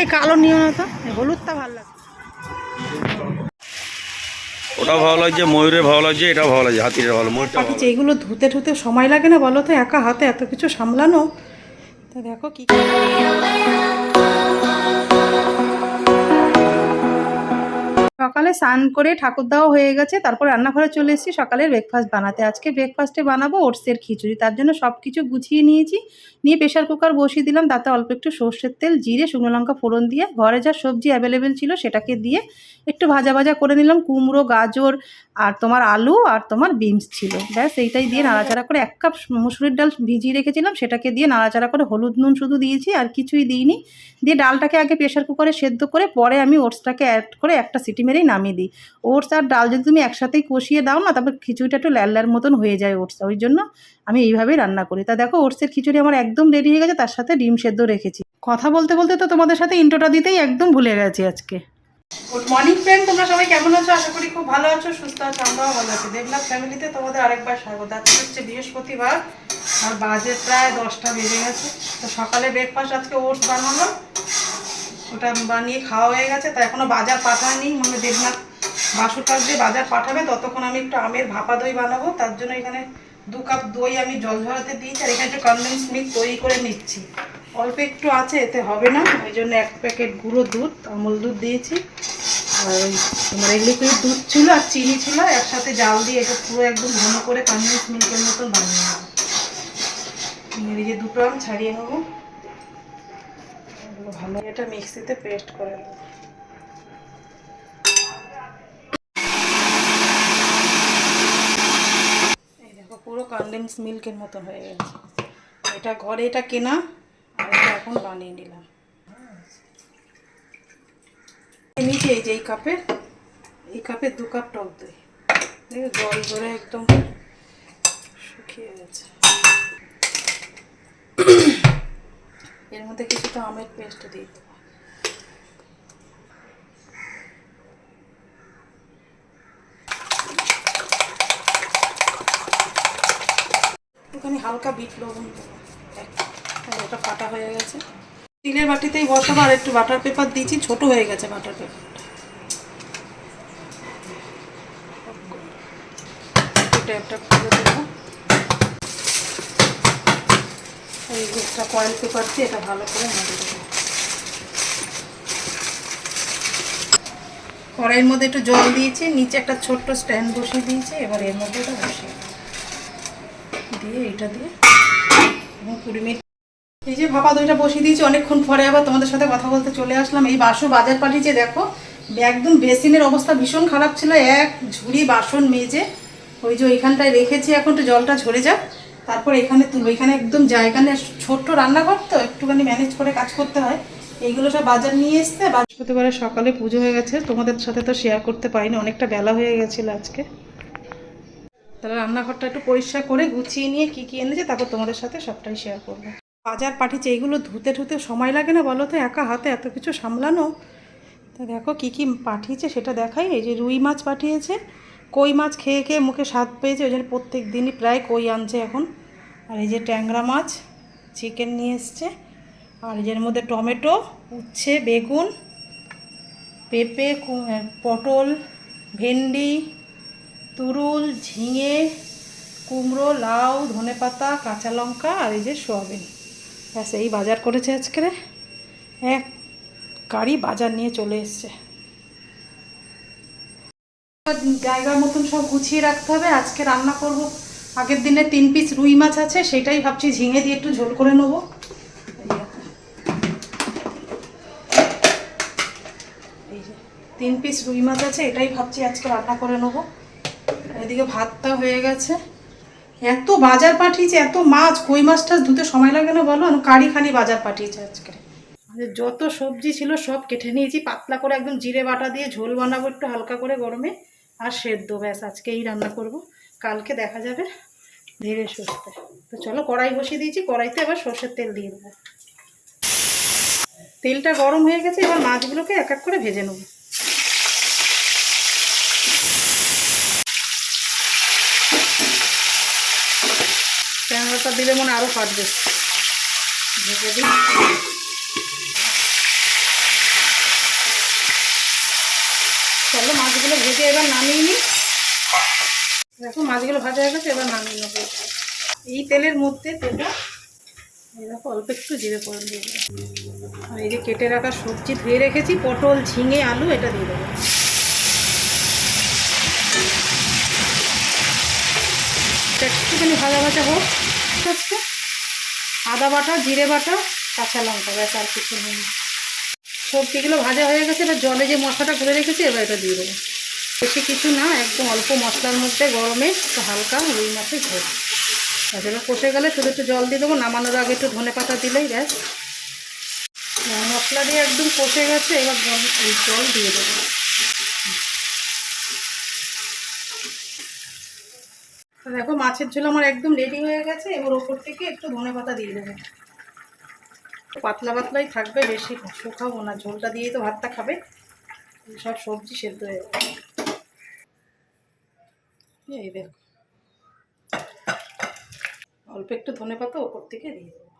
এই কালো নিও না তো। হলুদটা ভালো লাগে। ওটাও ভালো লাগছে ময়ূরের ভালো লাগছে এটা ভালো লাগছে হাতিটা ভালো ময়ূরটা ভালো এইগুলো ধুতে ধুতে সময় লাগে না বলো তো একা হাতে এত কিছু সামলানো। তো দেখো কি সকালে স্নান করে ঠাকুর দেওয়া হয়ে গেছে, তারপর রান্নাঘরে চলে এসেছি সকালের ব্রেকফাস্ট বানাতে। আজকে ব্রেকফাস্টে বানাবো ওটসের খিচুড়ি, তার জন্য সব কিছু গুছিয়ে নিয়েছি। নিয়ে প্রেশার কুকার বসিয়ে দিলাম, তাতে অল্প একটু সর্ষের তেল, জিরে, শুকনো লঙ্কা ফোড়ন দিয়ে, ঘরে যা সবজি অ্যাভেলেবেল ছিল সেটাকে দিয়ে একটু ভাজা ভাজা করে নিলাম, কুমড়ো, গাজর আর তোমার আলু আর তোমার বিনস ছিল। ব্যাস, এইটাই দিয়ে নাড়াচাড়া করে এক কাপ মুসুরির ডাল ভিজিয়ে রেখেছিলাম, সেটাকে দিয়ে নাড়াচাড়া করে হলুদ নুন শুধু দিয়েছি, আর কিছুই দিইনি। দিয়ে ডালটাকে আগে প্রেশার কুকারে সেদ্ধ করে, পরে আমি ওটসটাকে অ্যাড করে একটা সিটি মেরেই নামিয়ে দিই। ওটস আর ডাল যদি তুমি একসাথেই কষিয়ে দাও না, তারপর খিচুড়িটা একটু ল্যাল ল্যার মতন হয়ে যায় ওটসটা। ওই জন্য আমি এইভাবেই রান্না করি। তা দেখো, ওটসের খিচুড়ি আমার একদম রেডি হয়ে গেছে, তার সাথে ডিম সেদ্ধ রেখেছি। কথা বলতে বলতে তো তোমাদের সাথে ইন্টোটা দিতেই একদম ভুলে গেছি আজকে। গুড মর্নিং ফ্রেন্ড তোমরা সবাই কেমন আছো? আশা করি খুব ভালো আছো, সুস্থ আছো, আমরাও ভালো আছি। দেবনাথ ফ্যামিলিতে তোমাদের আরেকবার স্বাগত। আজকে হচ্ছে বৃহস্পতিবার, আর বাজে প্রায় দশটা বেজে গেছে। তো সকালে ব্রেকফাস্ট আজকে ওটস বানালাম ওটা বানিয়ে খাওয়া হয়ে গেছে, তা এখনও বাজার পাঠায়নি। মানে দেবনাথ বাসুর কাছ দিয়ে বাজার পাঠাবে, ততক্ষণ আমি একটু আমের ভাপা দই বানাবো, তার জন্য এখানে দু কাপ দই আমি জল ঝরাতে দিয়েছি, আর এখানে একটু কনডেন্স মিল্ক তৈরি করে নিচ্ছি। অল্প একটু আছে, এতে হবে না, ওই জন্য এক প্যাকেট গুঁড়ো দুধ, আমুল দুধ দিয়েছি। আর ওই তোমার লিকুইড দুধ ছিল আর চিনি ছিল, একসাথে জাল দিয়ে এটা পুরো একদম ঘন করে কনডেন্স মিল্কের মতন বানিয়ে নেব। এই যে দুটো আম ছাড়িয়ে নেব। এগুলো ভালো। এটা মিক্সিতে পেস্ট করে নেব। এই দেখো, পুরো কনডেন্স মিল্কের মতো হয়ে গেছে। এটা ঘরে এটা কেনা, আর এটা এখন বানিয়ে নিলাম। নিচে এই যে এই কাপে এই কাপে দু কাপ টক দই। দেখো জল ধরে একদম শুকিয়ে গেছে। এর মধ্যে কিছুটা আমের পেস্ট দিয়ে দেবো। একটুখানি হালকা বিট লবণ দেবো। এটা কাটা হয়ে গেছে। স্টিলের বাটিতেই বসাবো, আর একটু বাটার পেপার দিয়েছি, ছোট হয়ে গেছে বাটার পেপারটা। ট্যাপটা খুলে দেবো একটা কয়েল পেপার দিয়ে এটা ভালো করে মেরে দেবো কড়াইয়ের মধ্যে একটু জল দিয়েছি, নিচে একটা ছোট্ট স্ট্যান্ড বসিয়ে দিয়েছি, এবার এর মধ্যে এটা বসিয়ে দিয়ে এটা দিয়ে এবং কুড়ি মিনিট এই যে ভাপা দইটা বসিয়ে দিয়েছি, অনেকক্ষণ পরে আবার তোমাদের সাথে কথা বলতে চলে আসলাম। এই বাসন বাজার পাঠিয়েছে দেখো, একদম বেসিনের অবস্থা ভীষণ খারাপ ছিল, এক ঝুড়ি বাসন মেজে ওই যে ওইখানটায় রেখেছি, এখন একটু জলটা ঝরে যাক। তারপর এখানে তুলবো। এখানে একদম জায়গানে ছোট্ট রান্নাঘর তো, একটুখানি ম্যানেজ করে কাজ করতে হয়। এইগুলো সব বাজার নিয়ে এসছে। বৃহস্পতিবারে সকালে পুজো হয়ে গেছে। তোমাদের সাথে তো শেয়ার করতে পারিনি, অনেকটা বেলা হয়ে গেছিল আজকে। তাহলে রান্নাঘরটা একটু পরিষ্কার করে গুছিয়ে নিয়ে কী কী এনেছে, তারপর তোমাদের সাথে সবটাই শেয়ার করব। বাজার পাঠিয়েছে, এইগুলো ধুতে ধুতে সময় লাগে না বলো তো? একা হাতে এত কিছু সামলানো। তা দেখো কী কী পাঠিয়েছে, সেটা দেখাই। এই যে রুই মাছ পাঠিয়েছে কই মাছ খেয়ে খেয়ে মুখে স্বাদ পেয়েছে, ওই জন্য প্রত্যেক দিনই প্রায় কই আনছে এখন। আর এই যে ট্যাংরা মাছ চিকেন নিয়ে এসছে। আর এর মধ্যে টমেটো, উচ্ছে, বেগুন, পেঁপে পটল, ভেন্ডি, তুরুল, ঝিঙে, কুমড়ো, লাউ, ধনেপাতা, কাঁচা লঙ্কা আর এই যে সোয়াবিন। ব্যাস, এই বাজার করেছে আজকে। এক গাড়ি বাজার নিয়ে চলে এসছে। জায়গার মতন সব গুছিয়ে রাখতে হবে। আজকে রান্না করব। আগের দিনে তিন পিস রুই মাছ আছে, সেটাই ভাবছি ঝিঙে দিয়ে একটু ঝোল করে নেব। তিন পিস রুই মাছ আছে, এটাই ভাবছি আজকে রান্না করে নেব। এদিকে ভাতটা হয়ে গেছে। এত বাজার পাঠিয়েছে, এত মাছ, কই মাছটা ধুতে সময় লাগে না বলো? কারি খানি বাজার পাঠিয়েছে আজকে। যত সবজি ছিল সব কেটে নিয়েছি, পাতলা করে একদম জিরে বাটা দিয়ে ঝোল বানাবো একটু হালকা করে গরমে। আর সেদ্ধ, ব্যাস আজকে এই রান্না করব। কালকে দেখা যাবে ধীরে সুস্থে। তো চলো কড়াই বসিয়ে দিয়েছি, কড়াইতে এবার সর্ষের তেল দিয়ে দেবো। তেলটা গরম হয়ে গেছে, এবার মাছগুলোকে এক এক করে ভেজে নেব। ক্যামেরাটা দিলে মনে আরও ফাটবে। ভেজে দিই। নামিয়ে নিই। দেখো, মাছগুলো ভাজা হয়ে গেছে, এবার নামিয়ে নেব। এই তেলের মধ্যে তেলটা দেখো, অল্প একটু জিরে ফোড়ন দিয়ে আর এই যে কেটে রাখা সবজি, ধুয়ে রেখেছি, পটল, ঝিঙে, আলু, এটা দিয়ে দেবো। একটুখানি ভাজা ভাজা হোক হচ্ছে আদা বাটা, জিরে বাটা, কাঁচা লঙ্কা, ব্যাস, আর কিছু নেই। সবজিগুলো ভাজা হয়ে গেছে, এবার জলে যে মশলাটা করে রেখেছি, এবার এটা দিয়ে দেবো। বেশি কিছু না, একদম অল্প মশলার মধ্যে গরমে একটু হালকা রুই মাছের ঝোল। এবার কষে গেলে শুধু একটু জল দিয়ে দেবো, নামানোর আগে একটু ধনে পাতা দিলেই ব্যাস। মশলা দিয়ে একদম কষে গেছে, এবার জল জল দিয়ে দেবো। দেখো, মাছের ঝোল আমার একদম রেডি হয়ে গেছে, এবার ওপর থেকে একটু ধনে পাতা দিয়ে দেবো। পাতলা পাতলাই থাকবে, বেশি শুকাবো না, ঝোলটা দিয়েই তো ভাতটা খাবে। সব সবজি সেদ্ধ হয়ে যাবে। এই দেখো। অল্প একটু ধনে পাতা ওপর থেকে দিয়ে দেবো।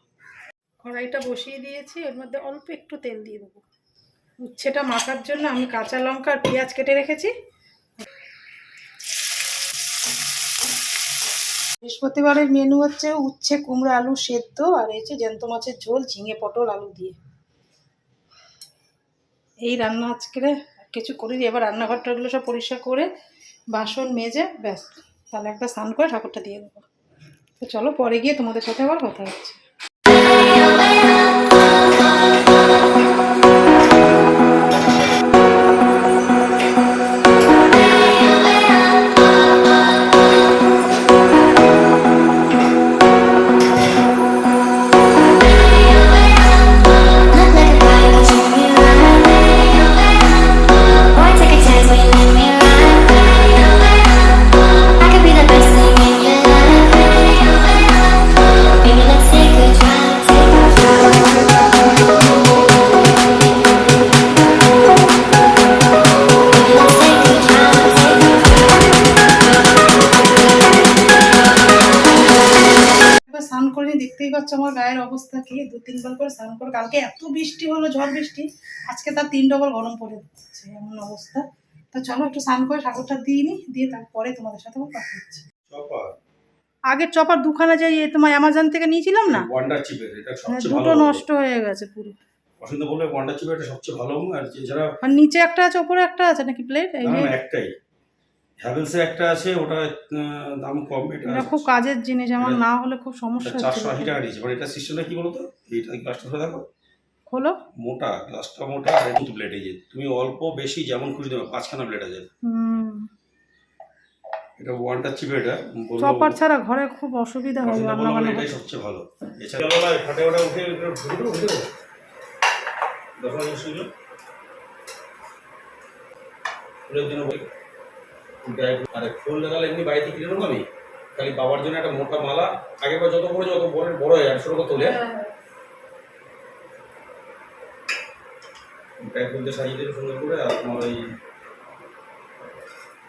কড়াইটা বসিয়ে দিয়েছি, এর মধ্যে অল্প একটু তেল দিয়ে দেবো। উচ্ছেটা মাখার জন্য আমি কাঁচা লঙ্কা আর পেঁয়াজ কেটে রেখেছি। বৃহস্পতিবারের মেনু হচ্ছে উচ্ছে, কুমড়ো, আলু সেদ্ধ, আর যে জ্যান্ত মাছের ঝোল, ঝিঙে, পটল, আলু দিয়ে। এই রান্না আজকে কিছু করিনি, এবার রান্নাঘরটাগুলো সব পরিষ্কার করে বাসন মেজে, ব্যাস। তাহলে একটা স্নান করে ঠাকুরটা দিয়ে দেবো। তো চলো, পরে গিয়ে তোমাদের সাথে আবার কথা হচ্ছে। পাচ্ছ আমার গায়ের অবস্থা কি? দু তিনবার করে স্নান করে কালকে এত বৃষ্টি হলো ঝড় বৃষ্টি। আজকে তার তিন ডবল গরম পড়ে যাচ্ছে এমন অবস্থা। তো চলো একটু স্নান করে ঠাকুরটা দিয়ে নি দিয়ে তারপরে তোমাদের সাথে কথা হচ্ছে। আগের চপার দুখানা যাই তোমার অ্যামাজন থেকে নিয়েছিলাম না? ওয়ান্ডার চিপের এটা সবচেয়ে দুটো নষ্ট হয়ে গেছে পুরো। পছন্দ বললে ওয়ান্ডার চিপের এটা সবচেয়ে ভালো আর আর নিচে একটা আছে ওপরে একটা আছে নাকি প্লেট একটাই। হ্যাভেলসের একটা আছে ওটা দাম কম এটা খুব কাজের জিনিস আমার না হলে খুব সমস্যা চারশো আশি টাকা নিয়েছে। মানে এটা সিস্টেমটা কি বলতো? এইটা গ্লাসটা ধরে দেখো। হলো মোটা গ্লাসটা মোটা আর একটু প্লেট এই যে। তুমি অল্প বেশি যেমন খুশি দেবে পাঁচখানা প্লেট আছে। হুম। এটা ওয়ান্ডার চিপের এটা চপার ছাড়া ঘরে খুব অসুবিধা হবে রান্না বান্না এটাই সবচেয়ে ভালো। এছাড়া বলা ফাটে ওটা উঠে উঠে উঠে দেখো সুযোগ জন্য আরে ফুল লাগালে এমনি বাড়িতে কিনে নেব আমি? খালি বাবার জন্য একটা মোটা মালা আগে যত বড় যত বড় বড় হয় আর ছোট তোলে। গায়ে ফুল দিয়ে সাজিয়ে দেবে সুন্দর করে আর তোমার ওই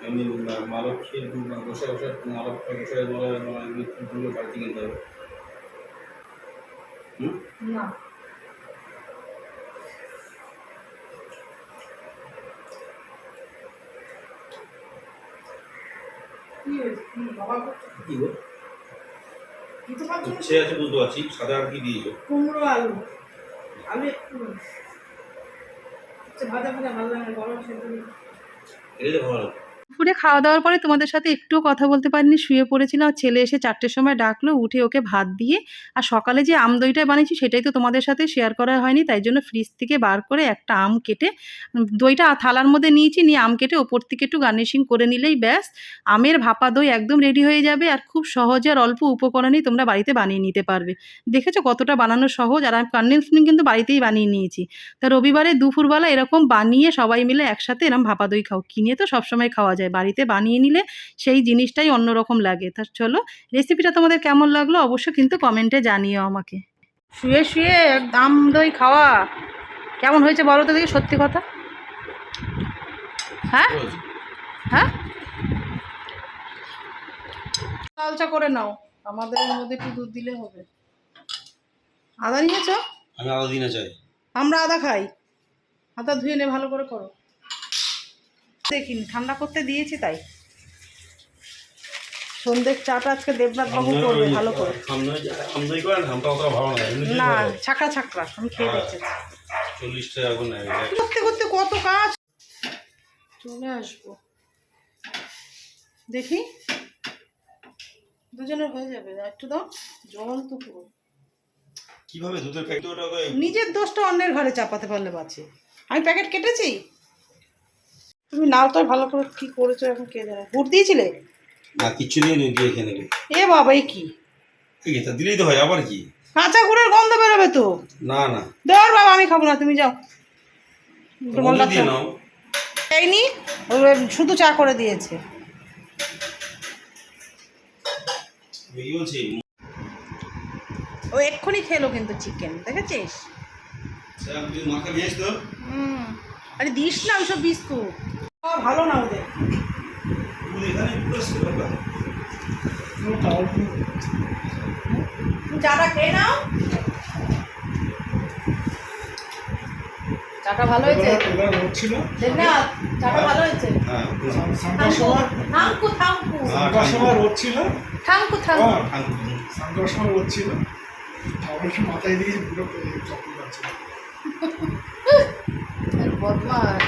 এমনি মালক্ষীর বসে বসে মালক বসে মালা এমনি ফুলগুলো বাড়িতে কিনতে হবে। হুম? না। কি গো? উচ্ছে আছে বুঝতে পারছি সাদা আর কি দিয়েছ কুমড়ো আলু আলু একটু আচ্ছা ভাজা ভাজা ভালো লাগে গরম সেদ্ধ দিই। ভালো লাগে। দুপুরে খাওয়া দাওয়ার পরে তোমাদের সাথে একটুও কথা বলতে পারিনি, শুয়ে পড়েছিলাম ছেলে এসে চারটের সময় ডাকলো, উঠে ওকে ভাত দিয়ে আর সকালে যে আম দইটা বানিয়েছি সেটাই তো তোমাদের সাথে শেয়ার করা হয়নি, তাই জন্য ফ্রিজ থেকে বার করে একটা আম কেটে দইটা থালার মধ্যে নিয়েছি, নিয়ে আম কেটে ওপর থেকে একটু গার্নিশিং করে নিলেই ব্যাস, আমের ভাপা দই একদম রেডি হয়ে যাবে আর খুব সহজে আর অল্প উপকরণেই তোমরা বাড়িতে বানিয়ে নিতে পারবে। দেখেছ কতটা বানানো সহজ আর আমি কন্ডেন্স কিন্তু বাড়িতেই বানিয়ে নিয়েছি। তা রবিবারে দুপুরবেলা এরকম বানিয়ে সবাই মিলে একসাথে এরকম ভাপা দই খাও, কিনে তো সবসময় খাওয়া যায়। বাড়িতে বানিয়ে নিলে সেই জিনিসটাই অন্যরকম লাগে। তা চলো রেসিপিটা তোমাদের কেমন লাগল অবশ্য কিন্তু কমেন্টে জানিও আমাকে। শুয়ে শুয়ে দাম দই খাওয়া। কেমন হয়েছে বলো তো দেখি সত্যি কথা। হ্যাঁ? হ্যাঁ? লাল চা করে নাও। আমাদের মধ্যে একটু দুধ দিলে হবে। আদা নিয়েছো? আমি আলাদা দিনে চাই। আমরা আদা খাই। আদা ধুয়ে নে ভালো করে করো। দেখিনি ঠান্ডা করতে দিয়েছি তাই। সন্ধ্যের চাটা আজকে দেবনাথ বাবু করবে ভালো করে। না ছাকড়া ছাকড়া আমি খেয়ে দেখছি। করে নেয় করতে করতে কত কাজ? চলে আসব। দেখি। দুজনের হয়ে যাবে একটু দাও জল তো পুরো। কীভাবে দুধের প্যাকেট নিজের দোষটা অন্যের ঘরে চাপাতে পারলে বাঁচে। আমি প্যাকেট কেটেছি? তুমি নাও তো ভালো করে কি করেছ এখন কে জানে। গুড় দিয়েছিলে? না কিচ্ছু নিয়ে নিয়ে দিয়ে খেয়ে নেবে এ বাবা এ কি? আছে দিলেই তো হয় আবার কি? কাঁচা গুড়ের গন্ধ বেরোবে তো। না না। দেওয়ার বাবা আমি খাব না তুমি যাও। দিয়ে নাও। এইনি শুধু চা করে দিয়েছে। ও এক্ষুনি খেলো কিন্তু চিকেন দেখেছিস? হুম। আরে দিস না ওইসব বিস্কুট। ভালো না ওদের। চাটা খেয়ে নাও। চাটা ভালো হয়েছে? না চাটা ভালো হয়েছে? হ্যাঁ সময় থাঙ্কু থাঙ্কু সানটার সময় রোদ ছিল থাঙ্কু। থাঙ্কু হ্যাঁ সময় রোদ ছিল মাথায় দিয়ে বদমাস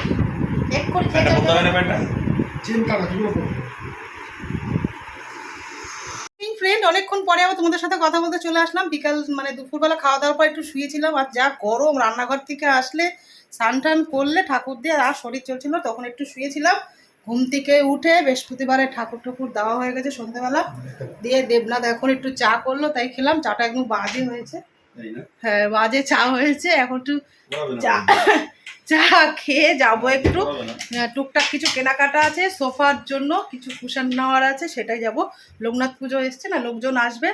এক্ষুনি প্যান্টটা করতে হবে না প্যান্টটা চিন্তা না কি ফ্রেন্ড অনেকক্ষণ পরে আবার তোমাদের সাথে কথা বলতে চলে আসলাম। বিকাল মানে দুপুরবেলা খাওয়া দাওয়ার পর একটু শুয়েছিলাম। আর যা গরম রান্নাঘর থেকে আসলে স্নান টান করলে ঠাকুর দিয়ে আর শরীর চলছিল তখন একটু শুয়েছিলাম। ঘুম থেকে উঠে বৃহস্পতিবারে ঠাকুর ঠাকুর দেওয়া হয়ে গেছে সন্ধ্যেবেলা দিয়ে দেবনাথ এখন একটু চা করল তাই খেলাম। চাটা একদম বাজে হয়েছে। হ্যাঁ বাজে চা হয়েছে। এখন একটু চা চা খেয়ে যাব একটু। না। আহ, টুকটাক কিছু কেনাকাটা আছে সোফার জন্য কিছু কুশন নেওয়ার আছে সেটাই যাব। লোকনাথ পুজো এসছে না লোকজন আসবে।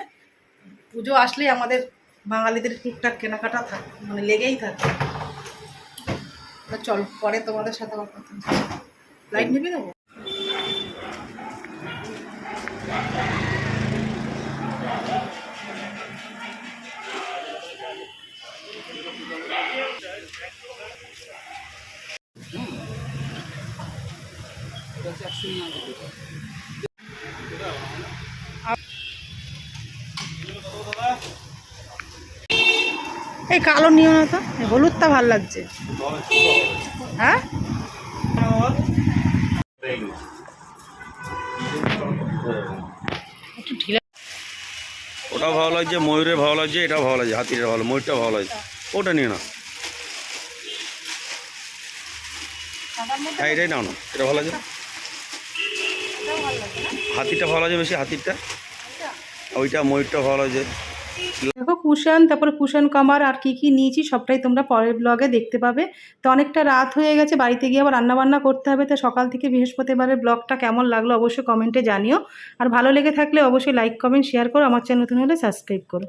পুজো আসলেই আমাদের বাঙালিদের টুকটাক কেনাকাটা থাকে মানে লেগেই থাকে। চল পরে তোমাদের সাথে আমার কথা লাইট নেবে দেবো এই কালো নিও না তো হলুদটা ভালো লাগছে। হ্যাঁ? ওটাও ভালো লাগছে ময়ূরের ভালো লাগছে এটাও ভালো লাগছে, হাতিটা ভালো, ময়ূরটা ভালো লাগছে। ওটা নিয়ে না হ্যাঁ এটাই নাও না, এটা ভালো লাগছে? হাতিটা ভালো আছে বেশি হাতিটা ওইটা ময়ূরটা ভালো আছে দেখো কুশন তারপর কুশন কামার আর কি কি নিয়েছি সবটাই তোমরা পরের ব্লগে দেখতে পাবে। তো অনেকটা রাত হয়ে গেছে বাড়িতে গিয়ে আবার রান্নাবান্না করতে হবে তো সকাল থেকে বৃহস্পতিবারের ব্লগটা কেমন লাগল অবশ্যই কমেন্টে জানিও। আর ভালো লেগে থাকলে অবশ্যই লাইক কমেন্ট শেয়ার করো আমার চ্যানেল নতুন হলে সাবস্ক্রাইব করো।